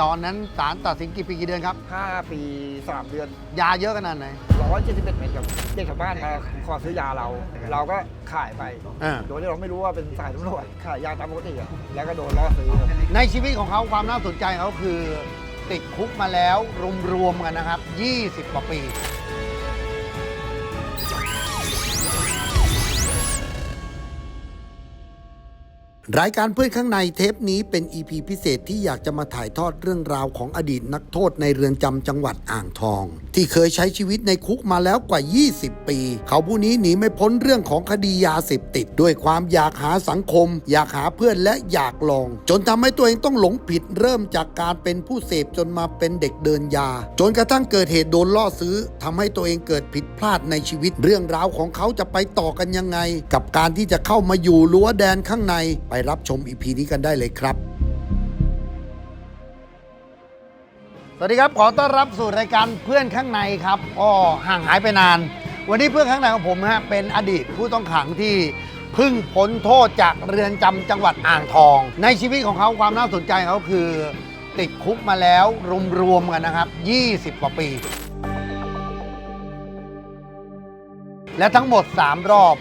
ตอนนั้นศาลตัดสินกี่ปีกี่เดือนครับ 5 ปี 3 เดือน ยาเยอะขนาดไหน 171เมตรกับเด็กชาวบ้านมาขอซื้อยาเรา เราก็ขายไปอ่า โดยที่เราไม่รู้ว่าเป็นสายตำรวจขายยาตามปกติอะแล้วก็โดนล่อซื้อครับในชีวิตของเขาความน่าสนใจของเขาคือ ติดคุกมาแล้วรวมๆกันนะครับ 20 กว่าปี รายการเพื่อนข้างในเทปนี้เป็น EP พิเศษที่อยากจะมาถ่ายทอดเรื่องราวของอดีตนักโทษในเรือนจำจังหวัดอ่างทอง ที่เคยใช้ชีวิตในคุกมาแล้วกว่า 20 ปี เขาผู้นี้หนีไม่พ้นเรื่องของคดียาเสพติด ด้วยความอยากหาสังคม อยากหาเพื่อนและอยากลอง จนทำให้ตัวเองต้องหลงผิดเริ่มจากการเป็นผู้เสพจนมาเป็นเด็กเดินยา จนกระทั่งเกิดเหตุโดนล่อซื้อทำให้ตัวเองเกิดผิดพลาดในชีวิต เรื่องราวของเขาจะไปต่อกันยังไง กับการที่จะเข้ามาอยู่รั้วแดนข้างในไปรับชมอีพีนี้กันได้เลยครับ สวัสดีครับ ขอต้อนรับสู่รายการเพื่อนข้างในครับก็ห่างหายไปนาน วันนี้เพื่อนข้างในของผมฮะเป็นอดีตผู้ต้องขังที่เพึ่งพ้นโทษจากเรือนจำจังหวัดอ่างทอง ในชีวิตของเขาความน่าสนใจของเขาคือติดคุกมาแล้วรวมๆกันนะครับ 20 กว่าปี และทั้งหมด 3 รอบ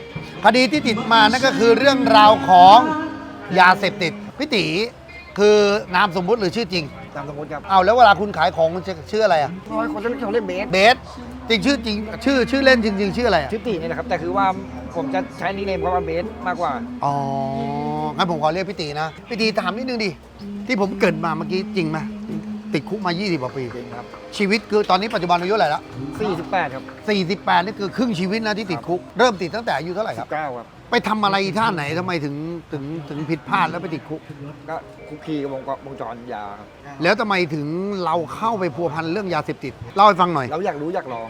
คดีที่ติดมานั่นก็คือเรื่องราวของ ยาเสพติดพี่ตีคือนามสมมุติหรือชื่อจริง ตามสมมติครับเอาแล้วเวลาคุณขายของคุณจะชื่ออะไรอะน้อยคนจะเรียกเขาเรียกเบสเบสจริงชื่อจริง ชื่อชื่อเล่นจริง ๆ ชื่ออะไรอะชื่อตีนี่แหละครับ แต่คือว่าผมจะใช้นิเนมเขาว่าเบสมากกว่า อ๋องั้นผมขอเรียกพี่ตีนะพี่ตีถามนิดนึงดิที่ผมเกริดมาเมื่อกี้จริงไหม ติดคุกมา 20กว่าปี จริงครับ ชีวิตคือตอนนี้ปัจจุบันอายุเท่าไหร่ละ48 ครับ 48 นี่คือครึ่งชีวิตนะที่ติดคุก เริ่มติดตั้งแต่อายุเท่าไหร่ครับ 19 ครับ ไปทำอะไรท่าไหนทำไมถึงถึงถึงผิดพลาดแล้วไปติดคุก ก็คุกคีกับวงกวงจรยาครับ แล้วทำไมถึงเราเข้าไปพัวพันเรื่องยาเสพติดเล่าให้ฟังหน่อยเราอยากรู้อยากลอง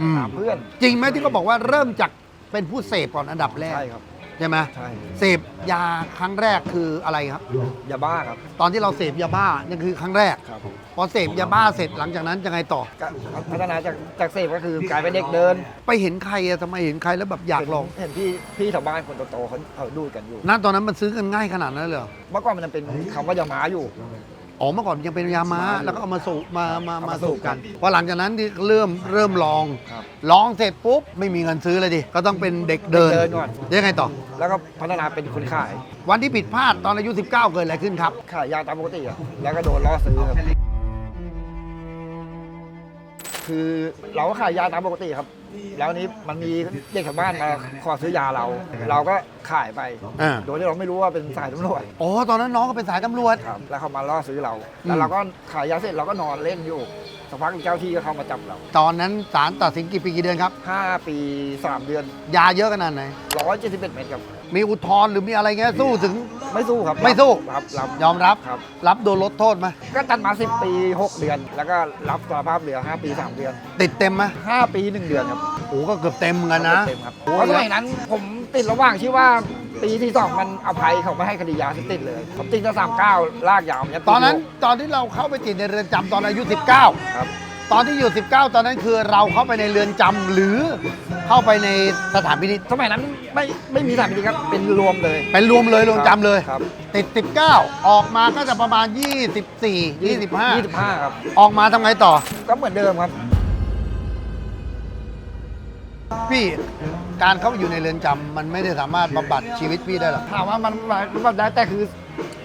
อืมถามเพื่อน จริงไหมที่เขาบอกว่าเริ่มจากเป็นผู้เสพก่อนอันดับแรก ใช่ครับ ใช่ไหมใช่ เสพยาครั้งแรกคืออะไรครับ ยาบ้าครับตอนที่เราเสพยาบ้านี่คือครั้งแรก ครับพอเสพยาบ้าเสร็จหลังจากนั้นจะไงต่อ ก็พัฒนาจากจากเสพก็คือกลายเป็นเด็กเดินไปเห็นใครอะทำไมเห็นใครแล้วแบบอยากลองเห็นพี่พี่ชาวบ้านคนโตๆเขาเขาดูกันอยู่นั่นตอนนั้นมันซื้อกันง่ายขนาดนั้นเลยเหรอเมื่อก่อนมันเป็นคำว่ายาม้าอยู่ อ๋อเมื่อก่อนยังเป็นยาม้าแล้วก็เอามาสูบมามาเอามามาสูสูบบกักันนพอหลังจากนั้นที่เริ่มเริ่มลองครับลองเสร็จปุ๊บไม่มีเงินซื้อเลยดิก็ต้องเป็นเด็กเดินเดินก่อน ยังไงต่อ แล้วก็พัฒนาเป็นคนขาย วันที่ผิดพลาดตอนอายุ 19 เกิดอะไรขึ้นครับ ขายยาตามปกติอะแล้วก็โดนล่อซื้อครับ คือเราก็ขายยาตามปกติครับ แล้วนี้มันมีเด็กชาวบ้านมาขอซื้อยาเรา เราก็ขายไป อ่า โดยที่เราไม่รู้ว่าเป็นสายตำรวจอ๋อ ตอนนั้นน้องก็เป็นสายตำรวจ ครับแล้วเขามาล่อซื้อเราอืแล้วมเราก็ขายยาเสร็จเราก็นอนเล่นอยู่ สักพักเจ้าที่ก็เข้ามาจับเราตอนนั้นศาลตัดสินกี่ปีกี่เดือนครับ5ปี3เดือนยาเยอะขนาดไหน171เมตรครับ มีอุทธรณ์หรือมีอะไรเงี้ยสู้ถึง ไม่สู้ครับไม่สู้รับรับยอมรับ ครับ รับโดนลดโทษไหมก็ตัดมา10ปี6เดือน แล้วก็รับสารภาพเหลือ5ปี3เดือนติดเต็มไหม5ปี1เดือนครับโอ้ก็เกือบเต็มเหมือนกันนะเต็มครับเพราะสมัยนั้นผมติดระหว่างที่ว่า ปีที่สองมันอภัยเขาไม่ให้คดียาเสพติดเลยผมติดตั้งสามเก้าลากยาวยัตอนนั้นตอนที่เราเข้าไปติดในเรือนจำตอนอายุครับ19ตอนที่อยู่ 19 ตอนนั้นคือเราเข้าไปในเรือนจำหรือเข้าไปในสถานพินิจสมัยนั้นไม่ไม่มีสถานพินิจครับเป็นรวมเลย เป็นรวมเลยรวมจำเลย ครับ ติด 19 ออกมาก็จะประมาณ 24 25 25ครับ ออกมาทำไงต่อ ก็เหมือนเดิมครับ พี่การเข้าไปอยู่ในเรือนจำมันไม่ได้สามารถบำบัดชีวิตพี่ได้หรอกถามว่ามันมันแบบได้แต่คือ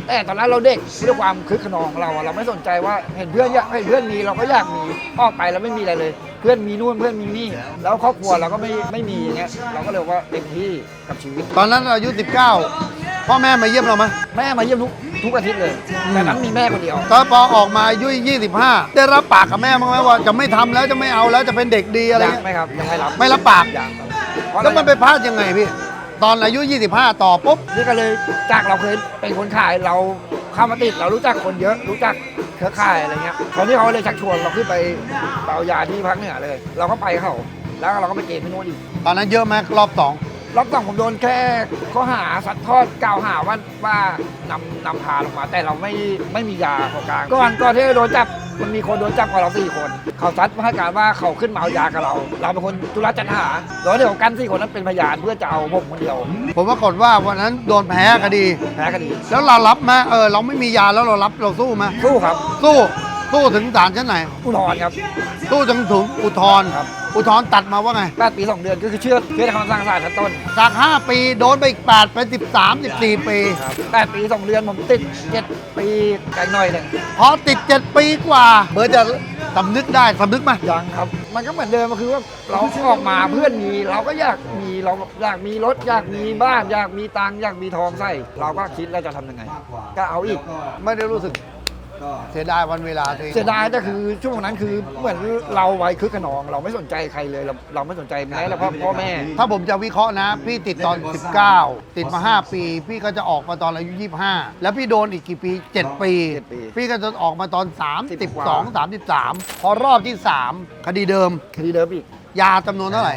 แต่ตอนนั้นเราเด็กด้วยความคึกขนองของเราอะเราไม่สนใจว่าเห็นเพื่อนอยากเห็นเพื่อนมีเราก็อยากมีออกไปแล้วไม่มีอะไรเลย เพื่อนมีนู่นเพื่อนมีนี่ แล้วครอบครัวเราก็ไม่ไม่มีอย่างเงี้ยเราก็เลยว่าเต็มที่กับชีวิต ตอนนั้นเราอายุ 19 พ่อแม่มาเยี่ยมเราไหมแม่มาเยี่ยมทุกทุกอาทิตย์เลย แต่นั้นมีแม่คนเดียว ตอนพอออกมาอายุ25 ได้รับปากกับแม่บ้างไหมว่าจะไม่ทำแล้วจะไม่เอาแล้วจะเป็นเด็กดีอะไรยังเงี้ย ไม่ครับยังไม่รับไม่รับปาก ยังครับเพราะแล้วมันไปพลาดยังไงพี่ ตอนอายุ 25 ต่อปุ๊บ นี่ก็เลยจากเราเคยเป็นคนขายเราเข้ามาติดเรารู้จักคนเยอะรู้จักเครือข่ายอะไรเงี้ยคราวนี้เขาเลยชักชวนเราขึ้นไปเอายาที่ภาคเหนือเลย เราก็ไปเขาแล้วเราก็ไปเกณฑ์ที่โน่นอีกตอนนั้นเยอะไหมรอบสอง รอบสองผมโดนแค่ข้อหาสัตว์ทอดกล่าวหาว่าว่านำนำพาลงมา แต่เราไม่ไม่มียาของกลางก่อนก่อนที่จะโดนจับมันมีคนโดนจับกับเราสี่คน เขาซัดมาให้การว่าเขาขึ้นมาเอายากับเรา เราเป็นคนธุระจัดหาโดยเดียวกันสี่คนนั้นเป็นพยานเพื่อจะเอาผมคนเดียว ผมว่ากฏว่าวันนั้นโดนแพ้คดีแพ้คดี แล้วเรารับไหมเออเราไม่มียาแล้วเรารับเราสู้ไหมสู้ครับ สู้สู้ถึงศาลชั้นไหนอุทธรณ์ครับสู้จนถึงอุทธรณ์ครับ อุทธรณ์ตัดมาว่าไง แปดปีสองเดือนก็คือเชื่อเชื่อในคำสั่งศาลชั้นต้นจาก 5 ปีโดนไปอีก 8 เป็น 13 14 ปี แปดปีสองเดือนผมติดเจ็ดปีไกลหน่อยหนึ่งพอติด 7 ปีกว่า เบอร์จะสำนึกได้สำนึกไหมยังครับ มันก็เหมือนเดิมก็คือว่าเราออกมาเพื่อนมีเราก็อยากมีเราอยากมีรถอยากมีบ้าน อยากมีตังค์อยากมีทองใส่ เราก็คิดแล้วจะทำยังไง ก็เอาอีก ไม่ได้รู้สึก เสียดายวันเวลาตัวเอง เสียดายแต่คือช่วงนั้นคือเหมือนเราวัยคึกขนอง เราไม่สนใจใครเลยเราเราไม่สนใจแม้แต่พ่อพ่อแม่ ถ้าผมจะวิเคราะห์นะ พี่ติดตอน 19 ติดมา 5 ปี พี่ก็จะออกมาตอนอายุ 25 แล้วพี่โดนอีกกี่ปี 7 ปีเจ็ดปีพี่ก็จะออกมาตอนสิบกว่า 32 33 พอรอบที่ 3 คดีเดิม คดีเดิมอีก ยาจำนวนเท่าไหร่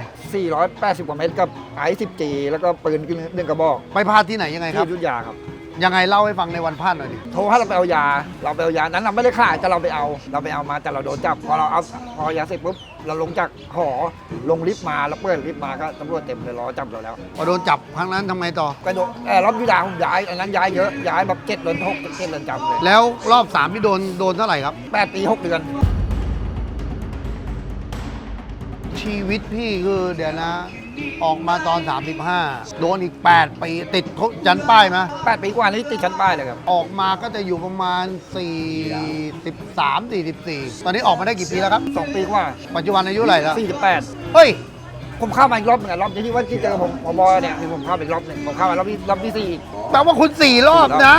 480 กว่าเมตรกับไอซ์10จีแล้วก็ปืนหนึ่งกระบอกไปพลาดที่ไหนยังไงคที่รับอยุทธยาครับ ยังไงเล่าให้ฟังในวันพลาดหน่อยดิ โทรให้เราไปเอายา เราไปเอายา นั้นเราไม่ได้ขายแต่เราไปเอา เราไปเอามาแต่เราโดนจับ พอเราเอาพอยาเสร็จปุ๊บ เราลงจากหอ ลงลิฟต์มาแล้วเปิดลิฟต์มาก็ตำรวจเต็มเลยรอจับเราแล้ว พอโดนจับครั้งนั้นทำไงต่อ ก็โดนเออรอบยุทธยาผมย้ายอันนั้นย้ายเยอะ ย้ายแบบเจ็ดเดือนหกเจ็ดเดือนจำเลยแล้วรอบ3ที่โดนโดนเท่าไหร่ครับ แปดปีหกเดือน ชีวิตพี่คือเดี๋ยวนะ ออกมาตอน 35 โดนอีก 8 ปีติดคุกจันป้ายมาแปดปีกว่านี้ติดชั้นป้ายเลยครับ ออกมาก็จะอยู่ประมาณ 43 44 ตอนนี้ออกมาได้กี่ปีแล้วครับ สองปีกว่าปัจจุบันอายุเท่าไหร่แล้ว สี่สิบแปดเฮ้ย ผมเข้ามาอีกรอบหนึงอะรอบที่ว่าที่เจอผมพบเนี่ยที่ผมเข้าไปอีกรอบหนึ่งผมเข้ามารอบที่รอบที่สี่อีก แปลว่าคุณสี่รอบนะ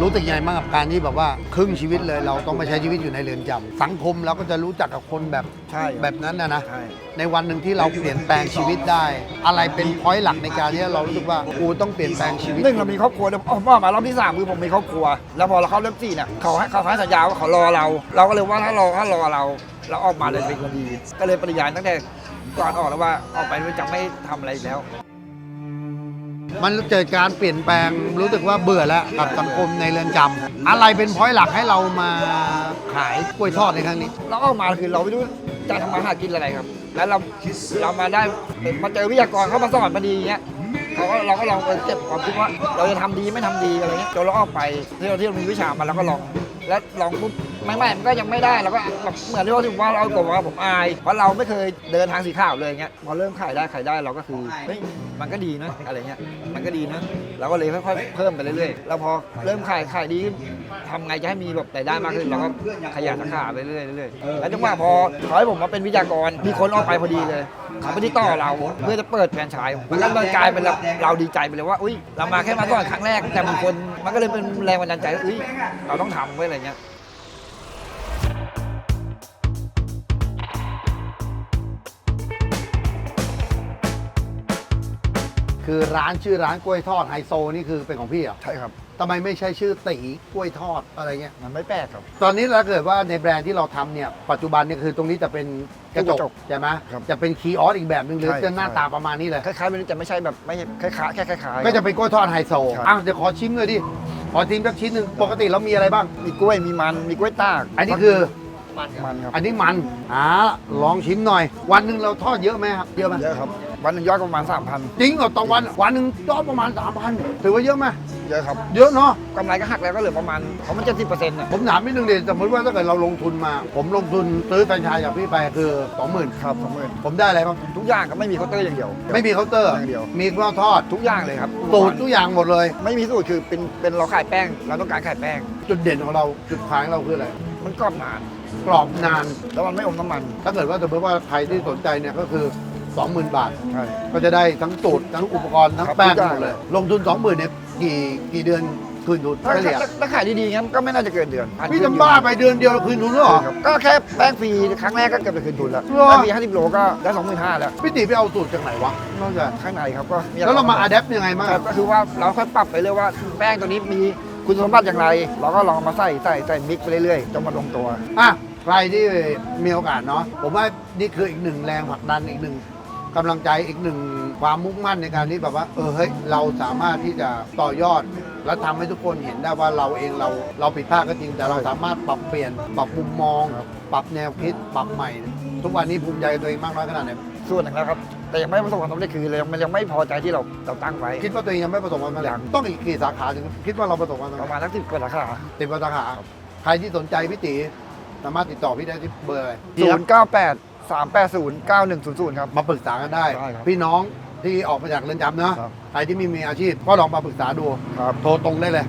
รู้สึกยังไงบ้างกับการที่แบบว่าครึ่งชีวิตเลยเราต้องมาใช้ชีวิตอยู่ในเรือนจำสังคมเราก็จะรู้จักกับคนแบบใช่แบบนั้นนะนะ ใช่ ในวันหนึ่งที่เราเปลี่ยนแปลงชีวิตได้ อะไรเป็นพอยต์หลักในการที่เรารู้สึกว่ากูต้องเปลี่ยนแปลงชีวิต หนึ่งเรามีครอบครัวแล้วผมออกมารอบที่สามคือผมมีครอบครัว แล้วพอเราเข้าเริ่มสี่เนี่ยเขาให้เขาให้สัญญาว่าเขารอเรา เราก็เลยว่าถ้ารอถ้ารอเรา เราออกมาเลยเป็นคนดี ก็เลยปฏิญาณตั้งแต่ก่อนออกแล้วว่าออกไปจะไม่ทำอะไรอีกแล้ว มันเกิดการเปลี่ยนแปลงรู้สึกว่าเบื่อแล้วกับสังคมในเรือนจำอะไรเป็นพอยหลักให้เรามาขายกล้วยทอดในครั้งนี้ เราออกมาคือเราไม่รู้จะทำมาหากินอะไรครับ แล้วเราเรามาได้มาเจอวิทยากรเขามาสอนมาดีอย่างเงี้ยเขาก็เราก็ลองไปเก็บความคิดว่าเราจะทำดีไม่ทำดีอะไรเงี้ยจนเราออกไปที่เราที่เรามีวิชามาเราก็ลอง แล้วลองปุ๊บ ไม่ไม่มันก็ยังไม่ได้เราก็แบบเหมือนที่ว่าที่ว่าเรากลัวว่าผมอาย เพราะเราไม่เคยเดินทางสีขาวเลยเงี้ยพอเริ่มขายได้ขายได้เราก็คือเฮ้ยมันก็ดีนะอะไรเงี้ยมันก็ดีนะเราก็เลยค่อยๆเพิ่มไปเรื่อยๆแล้วพอเริ่มขายขายดีทำไงจะให้มีแบบรายได้มากขึ้นเราก็ขยันราคาไปเรื่อยๆเรื่อยๆแล้วจังหวะพอขอให้ผมมาเป็นวิทยากรมีคนออกไปพอดีเลยเขาไปที่ต่อเราเพื่อจะเปิดแฟรนไชส์มันก็เลยกลายเป็นเราเราดีใจไปเลยว่าอุ้ยเรามาแค่มาก่อนครั้งแรก แต่มีคนมันก็เลยเป็นแรงบันดาลใจว่าอุ้ยเราต้องทำไว้อะไรเงี้ย คือร้านชื่อร้านกล้วยทอดไฮโซนี่คือเป็นของพี่เหรอใช่ครับ ทำไมไม่ใช่ชื่อตีกล้วยทอดอะไรเงี้ย มันไม่แปลกครับ ตอนนี้ถ้าเกิดว่าในแบรนด์ที่เราทำเนี่ย ปัจจุบันเนี่ยคือตรงนี้จะเป็นกระจกระจกกใช่ไหมครับจะเป็นคีย์ออสอีกแบบหนึ่งหรือใช่จะหน้าใช่ ตาประมาณนี้เลย คล้ายๆมันจะไม่ใช่แบบไม่คล้ายๆแค่คล้ายๆ ก็จะเป็นกล้วยทอดไฮโซครับอ้าวเดี๋ยวขอชิมเลยดิ ขอชิมสักชิ้นหนึ่งปกติเรามีอะไรบ้าง มีกล้วยมีมันมีกล้วยตากอันนี้คือ มันมันครับ อันนี้มันอ่าลองชิมหน่อย วันหนึ่งเราทอดเยอะไหมครับเยอะไหมเยอะครับ วันหนึงยอดประมาณจริงเหรอต่อวันวันหนึ่งยอดประมาณสามพันถือว่าเยอะไหม3,000เยอะครับเยอะเนาะกำไรก็หักแล้วก็เหลือประมาณเขามันจะสิบเปอร์เซ็นต์อะผมถามนิดนึงเดีสมมติว่าถ้าเกิดเราลงทุนมา ผมลงทุนซื้อแฟรนไชส์จากพี่ไปคือสองหมื่นครับสองหมื่นผมได้อะไรบ้างทุกอย่างก็ไม่มีเคาน์เตอร์อย่างเดียว ไม่มีเคาน์เตอร์อย่างเดียว มีข้าวทอดทุกอย่างเลยครับสูตรทุกอย่างหมดเลย ไม่มีสูตรคือเป็นเป็นเราขายแป้ง เราต้องการขายแป้ง จุดเด่นของเราจุดขายของเราคืออะไร มันกรอบนาน กรอบนานแล้วมันไม่อมน้ำมัน ถ้าเกิดว่าสมมติว่าใครที่สนใจเนี่ยก็คือ 20,000 บาท ใช่ ก็จะได้ทั้งสูตรทั้งอุปกรณ์ทั้งครับแป้งทุกอย่าง หมดเลย ลงทุน 20,000เนี่ยกี่กี่เดือนคืนทุนถ้าเฉลี่ยถ้าถ้าขายดีๆงั้นก็ไม่น่าจะเกินเดือนพี่ทำบ้าไปเดือนเดียวคืนทุนแล้วเหรอ ครับก็แค่แป้งฟรีครั้งแรกก็เกือบจะคืนทุนแล้วเหรอ แป้งฟรีห้าสิบโลก็ได้สองหมื่นห้าแล้วพี่ตีไปเอาสูตรจากไหนวะนอกจากข้างในครับก็แล้วเรามาอัดแอปยังไงบ้างครับก็คือว่าเราค่อยปรับไปเรื่อยว่าแป้งตัวนี้มี คุณสมบัติอย่างไร เราก็ลองมาใส่ใส่ใส่มิกซ์ไปเรื่อยๆจนมาลงตัว อะใครที่มีโอกาสเนาะผมว่านี่คืออีกหนึ่งแรงผลักดันอีกหนึ่งกำลังใจอีกหนึ่งความมุ่งมั่นในการที่แบบว่าเออเฮ้ยเราสามารถที่จะต่อยอด และทำให้ทุกคนเห็นได้ว่าเราเองเราเราผิดพลาดก็จริงแต่เราสามารถปรับเปลี่ยนปรับมุมมอง ปรับแนวคิด ปรับใหม่ ทุกวันนี้ภูมิใจกับตัวเองมากน้อยขนาดไหนส่วนหนึ่งแล้วครับ แต่ยังไม่ประสบความสำเร็จคือเลยมันยังไม่พอใจที่เราเราตั้งไว้ คิดว่าตัวเองยังไม่ประสบความสำเร็จยังต้องอีกกี่สาขาถึงคิดว่าเราประสบความสำปเร็จระมาณสักสิบกว่าสาขาติดสาขา ใครที่สนใจพี่ตีสามารถติดต่อพี่ได้ที่เบอร์อะไรศูนย์เก้าแปดสามแปดศูนย์เก้าหนึ่งศูนย์ศูนย์ครับ มาปรึกษากันได้ ได้ครับพี่น้องที่ออกมาจากเรือนจำเนอะครับ ใครที่ไม่มีอาชีพก็ลองมาปรึกษาดู ครับ โทรตรงได้เลย